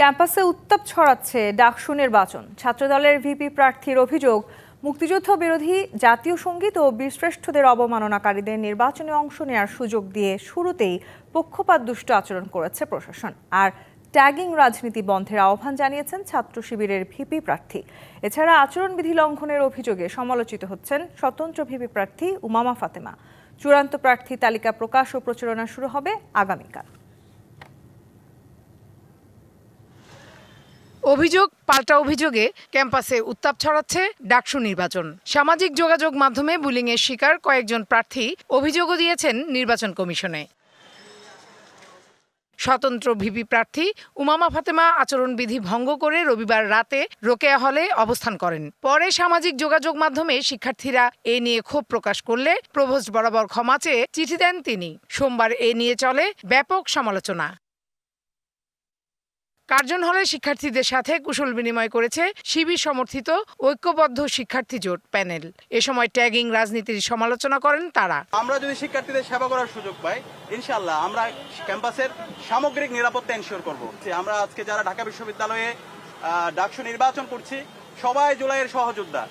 ক্যাম্পাসে উত্তাপ ছড়াচ্ছে ডাকসু নির্বাচন। ছাত্রদলের ভিপি প্রার্থীর অভিযোগ, মুক্তিযুদ্ধ বিরোধী জাতীয় সংগীত ও বীরশ্রেষ্ঠদের অবমাননাকারীদের নির্বাচনে অংশ নেওয়ার সুযোগ দিয়ে শুরুতেই পক্ষপাত দুষ্ট আচরণ করেছে প্রশাসন। আর ট্যাগিং রাজনীতি বন্ধের আহ্বান জানিয়েছেন ছাত্র শিবিরের ভিপি প্রার্থী। এছাড়া আচরণবিধি লঙ্ঘনের অভিযোগে সমালোচিত হচ্ছেন স্বতন্ত্র ভিপি প্রার্থী উমামা ফাতেমা। চূড়ান্ত প্রার্থী তালিকা প্রকাশ ও প্রচারণা শুরু হবে আগামীকাল। অভিযোগ, পাল্টা অভিযোগে ক্যাম্পাসে উত্তাপ ছড়াচ্ছে ডাকসু নির্বাচন। সামাজিক যোগাযোগ মাধ্যমে বুলিংয়ের শিকার কয়েকজন প্রার্থী অভিযোগও দিয়েছেন নির্বাচন কমিশনে। স্বতন্ত্র ভিপি প্রার্থী উমামা ফাতেমা আচরণবিধি ভঙ্গ করে রবিবার রাতে রোকেয়া হলে অবস্থান করেন। পরে সামাজিক যোগাযোগ মাধ্যমে শিক্ষার্থীরা এ নিয়ে ক্ষোভ প্রকাশ করলে প্রভোস্ট বরাবর ক্ষমা চেয়ে চিঠি দেন তিনি। সোমবার এ নিয়ে চলে ব্যাপক সমালোচনা। কার্জন হলে শিক্ষার্থীদের সাথে কুশল বিনিময় করেছে শিবির সমর্থিত ঐক্যবদ্ধ শিক্ষার্থী জোট প্যানেল। এ সময় ট্যাগিং রাজনীতির সমালোচনা করেন তারা। আমরা যদি শিক্ষার্থীদের সেবা করার সুযোগ পাই ইনশাল্লাহ আমরা ক্যাম্পাসের সামগ্রিক নিরাপত্তা এনশিওর করব। আমরা আজকে যারা ঢাকা বিশ্ববিদ্যালয়ে ডাকসু নির্বাচন করছি, সবাই জুলাইয়ের সহযোদ্ধা।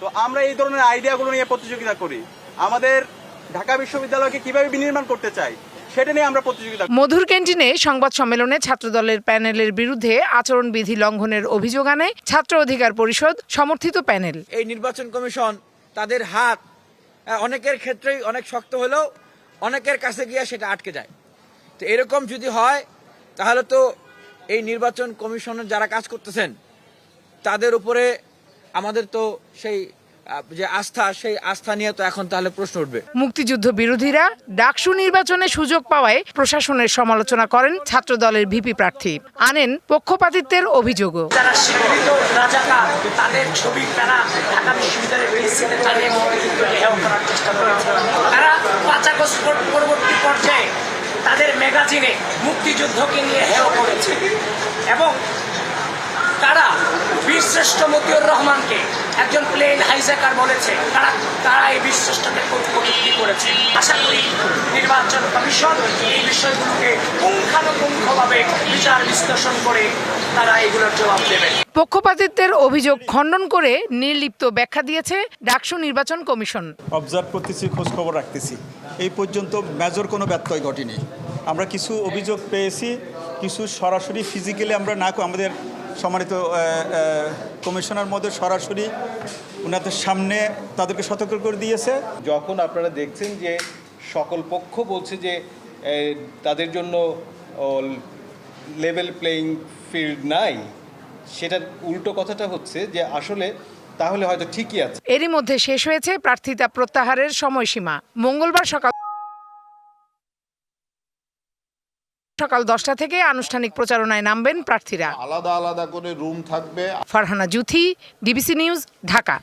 তো আমরা এই ধরনের আইডিয়াগুলো নিয়ে প্রতিযোগিতা করি। আমাদের ঢাকা বিশ্ববিদ্যালয়কে কীভাবে বিনির্মাণ করতে চাই? সেটা নিয়ে আমরা প্রতিযোগিতা মধুর ক্যান্টিনে সংবাদ সম্মেলনে ছাত্রদলের প্যানেলের বিরুদ্ধে আচরণবিধি লঙ্ঘনের অভিযোগ আনে ছাত্র অধিকার পরিষদ সমর্থিত প্যানেল। এই নির্বাচন কমিশন তাদের হাত অনেকের ক্ষেত্রেই অনেক শক্ত হলেও অনেকের কাছে গিয়ে সেটা আটকে যায়। তো এরকম যদি হয় তাহলে তো এই নির্বাচন কমিশনের যারা কাজ করতেছেন তাদের উপরে আমাদের তো সেই যে আস্থা সেই আস্থা নিয়ে তো এখন তাহলে প্রশ্ন উঠবে। মুক্তিযুদ্ধ বিরোধীরা ডাকসু নির্বাচনে সুযোগ পাওয়ায় প্রশাসনের সমালোচনা করেন ছাত্রদলের ভিপি প্রার্থী। আনেন পক্ষপাতিত্বের অভিযোগও। তাদের ম্যাগাজিনে মুক্তিযুদ্ধকে নিয়ে হেয় করেছে। এবং তারা বীরশ্রেষ্ঠ মতিউর রহমানকে একজন প্লেন হাইজ্যাকার বলেছে তারা তারা এই বীরশ্রেষ্ঠকে কটূক্তি করেছে। আশা করি নির্বাচন কমিশন এই বিষয়গুলোকে পুঙ্খানুপুঙ্খভাবে বিচার বিশ্লেষণ করে তারা এগুলোর জবাব দেবেন। পক্ষপাতিত্বের অভিযোগ খণ্ডন করে নির্লিপ্ত ব্যাখ্যা দিয়েছে ডাকসু নির্বাচন কমিশন। অবজার্ভ করতেছি খোঁজ খবর রাখতেছি। এই পর্যন্ত মেজর কোনো ব্যত্যয় ঘটেনি। আমরা কিছু অভিযোগ পেয়েছি কিছু সরাসরি ফিজিক্যালি আমরা না করে- আমাদের সম্মানিত কমিশনার মধ্যে সরাসরি ওনাদের সামনে তাদেরকে সতর্ক করে দিয়েছে। যখন আপনারা দেখছেন যে সকল পক্ষ বলছে যে তাদের জন্য লেভেল প্লেইং ফিল্ড নাই সেটার উল্টো কথাটা হচ্ছে যে আসলে তাহলে হয়তো ঠিকই আছে। এরই মধ্যে শেষ হয়েছে প্রার্থিতা প্রত্যাহারের সময়সীমা। মঙ্গলবার সকাল সকাল দশটা থেকে আনুষ্ঠানিক প্রচারণায় নামবেন প্রার্থীরা। আলাদা আলাদা করে রুম থাকবে। Farhana Juthi DBC news Dhaka.